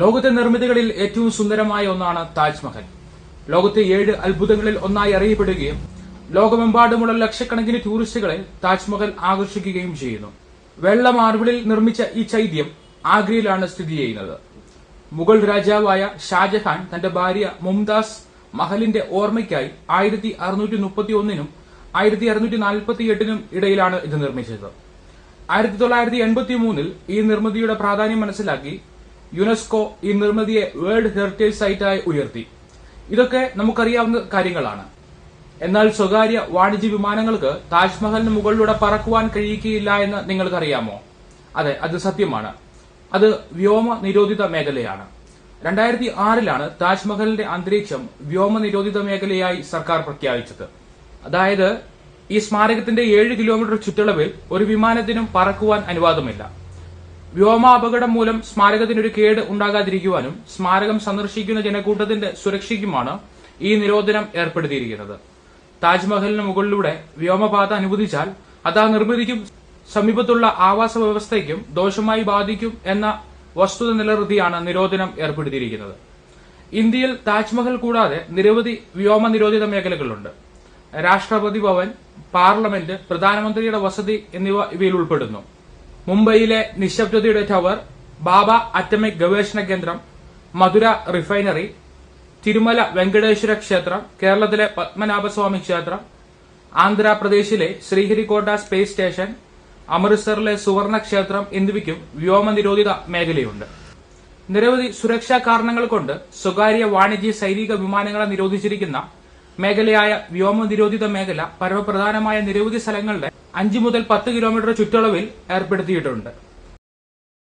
ലോകത്തെ നിർമ്മിതികളിൽ ഏറ്റവും സുന്ദരമായ ഒന്നാണ് താജ്മഹൽ ലോകത്തെ ഏഴ് അത്ഭുതങ്ങളിൽ ഒന്നായി അറിയപ്പെടുകയും ലോകമെമ്പാടുമുള്ള ലക്ഷക്കണക്കിന് ടൂറിസ്റ്റുകളെ താജ്മഹൽ ആകർഷിക്കുകയും ചെയ്യുന്നു. വെള്ള മാർബിളിൽ നിർമ്മിച്ച ഈ ചൈത്യം ആഗ്രയിലാണ് സ്ഥിതി ചെയ്യുന്നത്. മുഗൾ രാജാവായ ഷാജഹാൻ തന്റെ ഭാര്യ മുംതാസ് മഹലിന്റെ ഓർമ്മയ്ക്കായി ആയിരത്തി അറുന്നൂറ്റി മുപ്പത്തി ഒന്നിനും ആയിരത്തി അറുന്നൂറ്റി നാൽപ്പത്തി എട്ടിനും ഇടയിലാണ് ഇത് നിർമ്മിച്ചത്. ആയിരത്തി തൊള്ളായിരത്തി എൺപത്തി മൂന്നിൽ ഈ നിർമ്മിതിയുടെ പ്രാധാന്യം മനസ്സിലാക്കി യുനെസ്കോ ഈ നിർമ്മിതിയെ വേൾഡ് ഹെറിറ്റേജ് സൈറ്റായി ഉയർത്തി. ഇതൊക്കെ നമുക്കറിയാവുന്ന കാര്യങ്ങളാണ്. എന്നാൽ സ്വകാര്യ വാണിജ്യ വിമാനങ്ങൾക്ക് താജ്മഹലിന് മുകളിലൂടെ പറക്കുവാൻ കഴിയുകയില്ല എന്ന് നിങ്ങൾക്കറിയാമോ? അതെ അത് സത്യമാണ്. അത് വ്യോമ നിരോധിത മേഖലയാണ്. രണ്ടായിരത്തി ആറിലാണ് താജ്മഹലിന്റെ അന്തരീക്ഷം വ്യോമ നിരോധിത മേഖലയായി സർക്കാർ പ്രഖ്യാപിച്ചത്. അതായത് ഈ സ്മാരകത്തിന്റെ ഏഴ് കിലോമീറ്റർ ചുറ്റളവിൽ ഒരു വിമാനത്തിനും പറക്കുവാൻ അനുവാദമില്ല. വ്യോമാപകടം മൂലം സ്മാരകത്തിനൊരു കേട് ഉണ്ടാകാതിരിക്കുവാനും സ്മാരകം സന്ദർശിക്കുന്ന ജനക്കൂട്ടത്തിന്റെ സുരക്ഷയ്ക്കുമാണ് ഈ നിരോധനം ഏർപ്പെടുത്തിയിരിക്കുന്നത്. താജ്മഹലിന് മുകളിലൂടെ വ്യോമപാത അനുവദിച്ചാൽ അത് ആ നിർമ്മിതിക്കും സമീപത്തുള്ള ആവാസ വ്യവസ്ഥയ്ക്കും ദോഷമായി ബാധിക്കും എന്ന വസ്തുത നിലനിർത്തിയാണ് നിരോധനം ഏർപ്പെടുത്തിയിരിക്കുന്നത്. ഇന്ത്യയിൽ താജ്മഹൽ കൂടാതെ നിരവധി വ്യോമ നിരോധിത മേഖലകളുണ്ട്. രാഷ്ട്രപതി ഭവൻ പാർലമെന്റ് പ്രധാനമന്ത്രിയുടെ വസതി എന്നിവ ഇവയിൽ ഉൾപ്പെടുന്നു. മുംബൈയിലെ നിശബ്ദതയുടെ ടവർ ബാബ അറ്റമിക് ഗവേഷണ കേന്ദ്രം മധുര റിഫൈനറി തിരുമല വെങ്കടേശ്വര ക്ഷേത്രം കേരളത്തിലെ പത്മനാഭസ്വാമി ക്ഷേത്രം ആന്ധ്രാപ്രദേശിലെ ശ്രീഹരിക്കോട്ട സ്പേസ് സ്റ്റേഷൻ അമൃത്സറിലെ സുവർണ ക്ഷേത്രം എന്നിവയ്ക്കും വ്യോമ നിരോധിത മേഖലയുണ്ട്. നിരവധി സുരക്ഷാ കാരണങ്ങൾ കൊണ്ട് സ്വകാര്യ വാണിജ്യ സൈനിക വിമാനങ്ങളെ നിരോധിച്ചിരിക്കുന്ന മേഖലയായ വ്യോമ നിരോധിത മേഖല പരമപ്രധാനമായ നിരവധി സ്ഥലങ്ങളുടെ അഞ്ചു മുതൽ പത്ത് കിലോമീറ്റർ ചുറ്റളവിൽ ഏർപ്പെടുത്തിയിട്ടുണ്ട്.